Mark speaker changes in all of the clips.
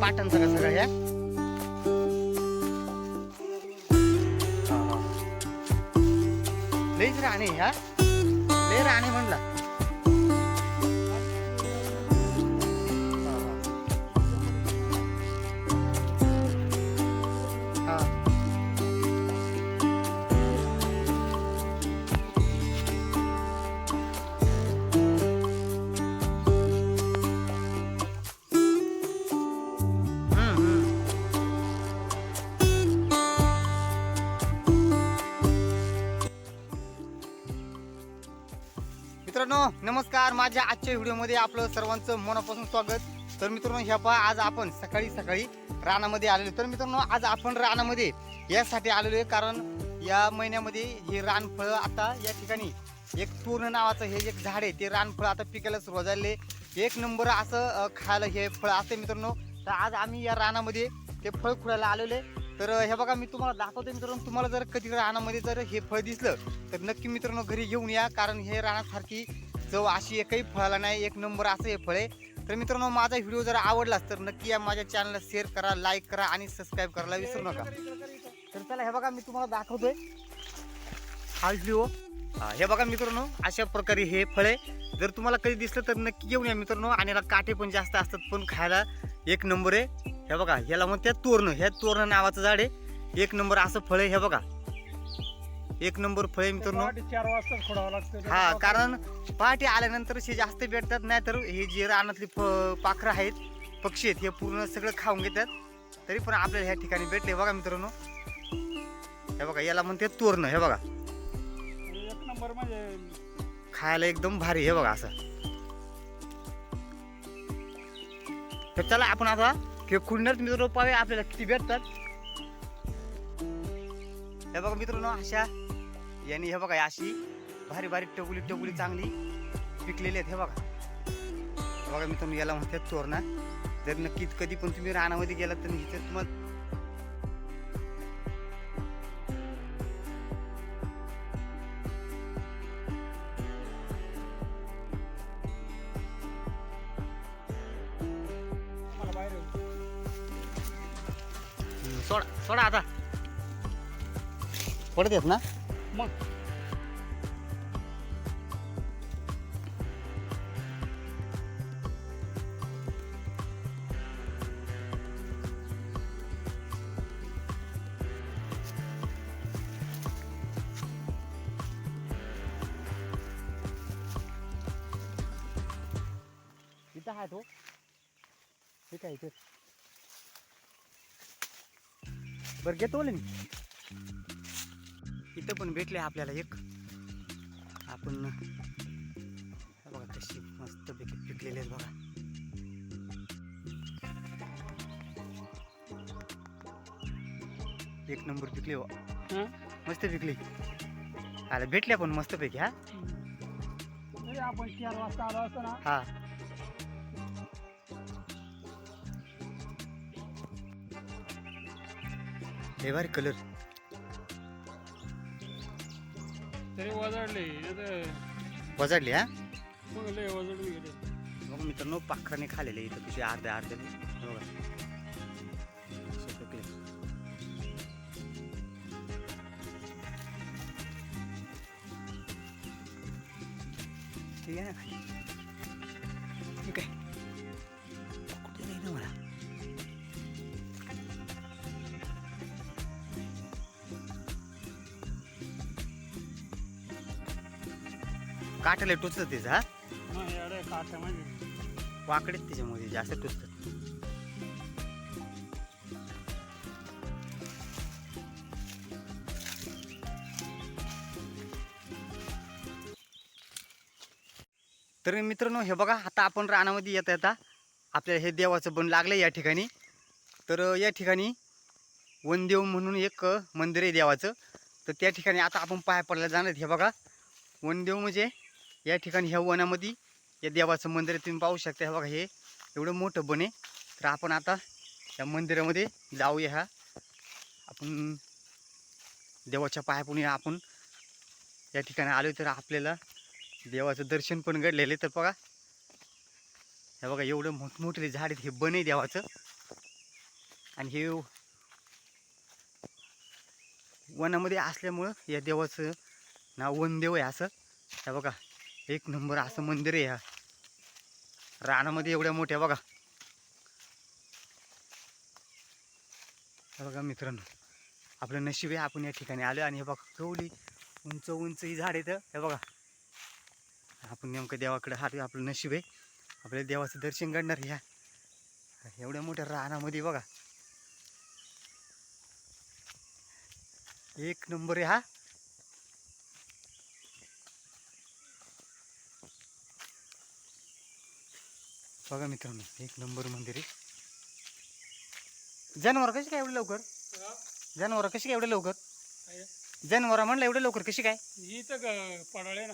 Speaker 1: पाटण का सगळं ह्या हा, हा. लईच राणे ह्या. राणे म्हणला. मित्रांनो नमस्कार. माझ्या आजच्या व्हिडिओमध्ये आपलं सर्वांचं मनापासून स्वागत. तर मित्रांनो ह्या पहा आज आपण सकाळी सकाळी रानामध्ये आलेलो. तर मित्रांनो आज आपण रानामध्ये यासाठी आलेलो आहे कारण या महिन्यामध्ये हे रानफळं आता या ठिकाणी एक तूर्ण नावाचं हे एक झाड आहे ते रानफळ आता पिकायला सुरुवात झाले एक नंबर असं खायला हे फळ असते मित्रांनो. तर आज आम्ही या रानामध्ये ते फळ खुडायला आलेलो आहे. तर हे बघा मी तुम्हाला दाखवतो मित्रांनो. तुम्हाला जर कधी रानामध्ये जर हे फळ दिसलं तर नक्की मित्रांनो घरी घेऊन या. कारण हे रानासारखी चव अशी एकही फळाला नाही. एक नंबर असं हे फळ आहे. तर मित्रांनो माझा व्हिडिओ जर आवडलाच तर नक्की या माझ्या चॅनलला शेअर करा लाईक करा आणि सबस्क्राईब करायला विसरू नका. तर चला हे बघा मी तुम्हाला दाखवतोय. हा व्हिडिओ. हा, हे बघा मित्रांनो अशा प्रकारे हे फळे जर तुम्हाला कधी दिसलं तर नक्की घेऊन या मित्रांनो. आणि याला काटे पण जास्त असतात पण खायला एक नंबर आहे. हे बघा ह्याला म्हणतात तोरणं. ह्या तोरणं नावाचं झाड आहे. एक नंबर असं फळ आहे हे बघा. एक नंबर फळ मित्रांनो.
Speaker 2: चार वाजता खोडावं लागतं.
Speaker 1: हा कारण पहाटे आल्यानंतर हे जास्त भेटतात नाही तर हे जे रानातली पाखरं आहेत पक्षी आहेत हे पूर्ण सगळं खाऊन घेतात. तरी पण आपल्याला ह्या ठिकाणी भेटले. बघा मित्रांनो. हे बघा याला म्हणते तोरणं. हे बघा.
Speaker 2: एक नंबर म्हणजे
Speaker 1: खायला एकदम भारी हे बघा असं. तर चला आपण आता हे खुंडत मित्र रोपावे आपल्याला किती भेटतात? हे बघा मित्रांनो अशा यांनी हे बघा अशी भारी भारी टगुली टगुली चांगली पिकलेली आहेत हे बघा. बघा मित्रांनो याला म्हणतात तोरणा. जर नक्कीच कधी पण तुम्ही रानामध्ये गेलात तर इथे तुम्हाला सोडा सोडा आता. पडत आहेत ना?
Speaker 2: मग.
Speaker 1: इथं आहे तो ठीक आहे इथे? बरं घेतो मी. इथं पण भेटले आपल्याला एक. आपण बघा कशी मस्त पैकी पिकलेले आहेत बघा. एक नंबर पिकले हो? मस्त पिकले. आला भेटले पण मस्त पैकी हा?
Speaker 2: आपण चार वाजता आलो असतो ना.
Speaker 1: हा. लय भारी कलर
Speaker 2: तरी वजडले
Speaker 1: वजाडली हा?
Speaker 2: मग लय वजडून गेले
Speaker 1: मग मित्रांनो पाखराने खाल्लेले इथं तुझे अर्ध्या अर्ध्या बघा. असे पिकले. ठीक आहे ना? काटाला टोचत त्याचं हा?
Speaker 2: एवढे काटा म्हणजे
Speaker 1: वाकडेत त्याच्यामध्ये जास्त टोचतात तर मित्रांनो हे बघा आता आपण रानामध्ये येता येता आपल्याला हे देवाचं बन लागलं या ठिकाणी. तर या ठिकाणी वनदेव म्हणून एक मंदिर आहे देवाचं. तर त्या ठिकाणी आता आपण पाया पडला जाणार. हे बघा. वनदेव म्हणजे या ठिकाणी ह्या वनामध्ये या देवाचं मंदिर आहे तुम्ही पाहू शकता. हे बघा हे एवढं मोठं बने तर आपण आता या मंदिरामध्ये जाऊया ह्या आपण देवाच्या पायापुणी आपण या ठिकाणी आलो तर आपल्याला देवाचं दर्शन पण घडलेलं आहे. तर बघा हे बघा एवढं मोठमोठे झाड आहेत. हे बने देवाचं. आणि हे वनामध्ये असल्यामुळं या देवाचं नाव वनदेव आहे असं. हे बघा एक नंबर असं मंदिर आहे ह्या रानामध्ये एवढ्या मोठ्या बघा. हे बघा मित्रांनो आपलं नशीब आहे आपण या ठिकाणी आलो आणि हे बघा केवढी उंच उंच ही झाड येतं हे बघा. आपण नेमकं देवाकडे हात आपलं नशीब आहे. आपल्याला देवाचं दर्शन घडणार ह्या एवढ्या मोठ्या रानामध्ये बघा. एक नंबर आहे हा. बघा मित्रांनो एक नंबर मंदिर आहे. जनावर कशी काय एवढं लवकर? जनावर कशी काय एवढं लवकर? जनावर म्हणलं एवढं लवकर कशी काय?
Speaker 2: ही तर पडाळे ना.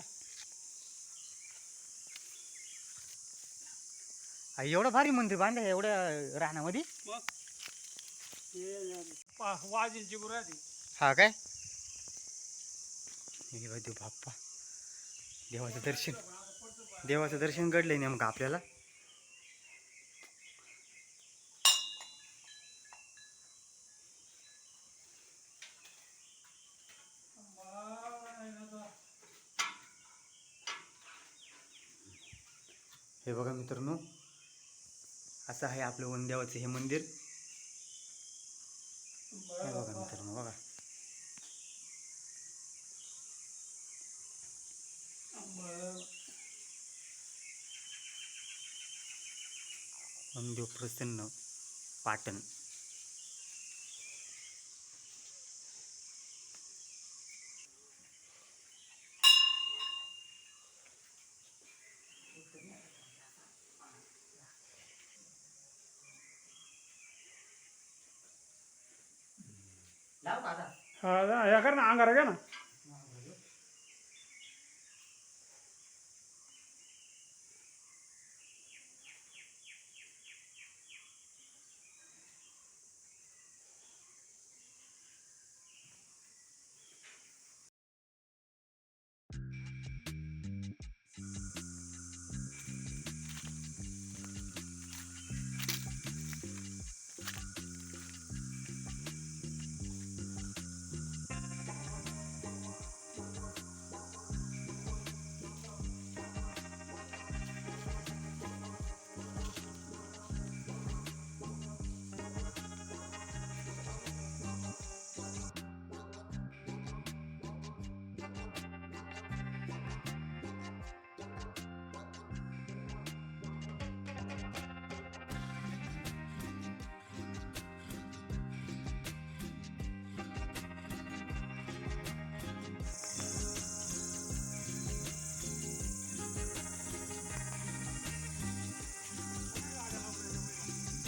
Speaker 1: एवढं भारी मंदिर बांधलं आहे एवढ्या
Speaker 2: मग? हे वाजींची
Speaker 1: हा काय? बाप्पा. देवाचं दर्शन. देवाचं दर्शन घडलंय नेमकं आपल्याला. हे बघा मित्रांनो असं आहे आपलं वनदेवाचं हे मंदिर. हे बघा मित्रांनो बघा. वनदेव प्रसन्न पाटण.
Speaker 2: हा या कर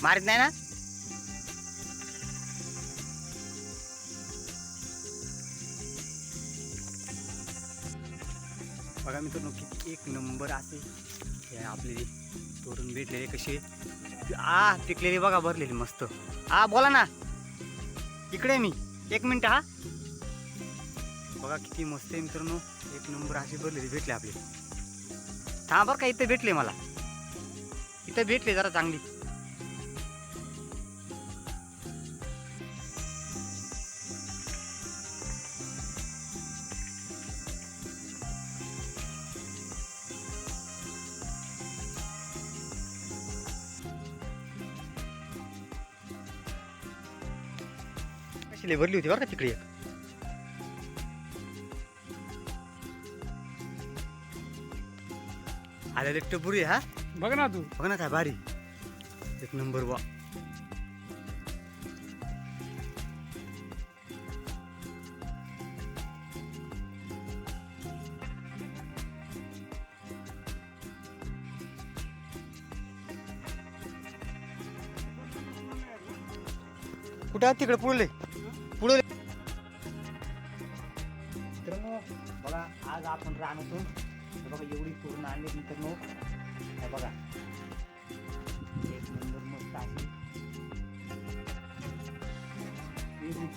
Speaker 1: मारित नाही ना? बघा मित्रांनो किती एक नंबर असे हे आपले तोरण भेटलेले कसे? आ पिकलेली बघा भरलेली मस्त. आ बोला ना. इकडे मी. एक मिनिट हा. बघा किती मस्त आहे मित्रांनो. एक नंबर असे भरलेले भेटले आपले. हा बरं का इथं भेटले मला. इथं भेटले जरा चांगली. लय भरली होती बरं का तिकडे एक. आलेले टपुरी हा.
Speaker 2: बघ ना तू.
Speaker 1: बघ ना काय भारी. एक नंबर वा कुठं आहेत तिकडे पुढले. आज आपण हे बघा एवढी पूर्ण आणली मित्रांनो हे बघा. एक नंबर मस्त आहे.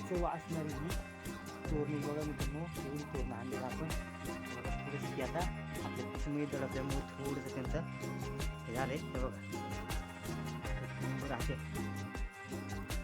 Speaker 1: चव असणारी ही तोरणी बघा मित्रांनो एवढी तोरणं आणलेलं आपण. बघा थोडंसं की आता आपल्या पिशवी दडपल्यामुळे थोडंसं त्यांचं हे झालंय. हे बघा. नंबर आहे.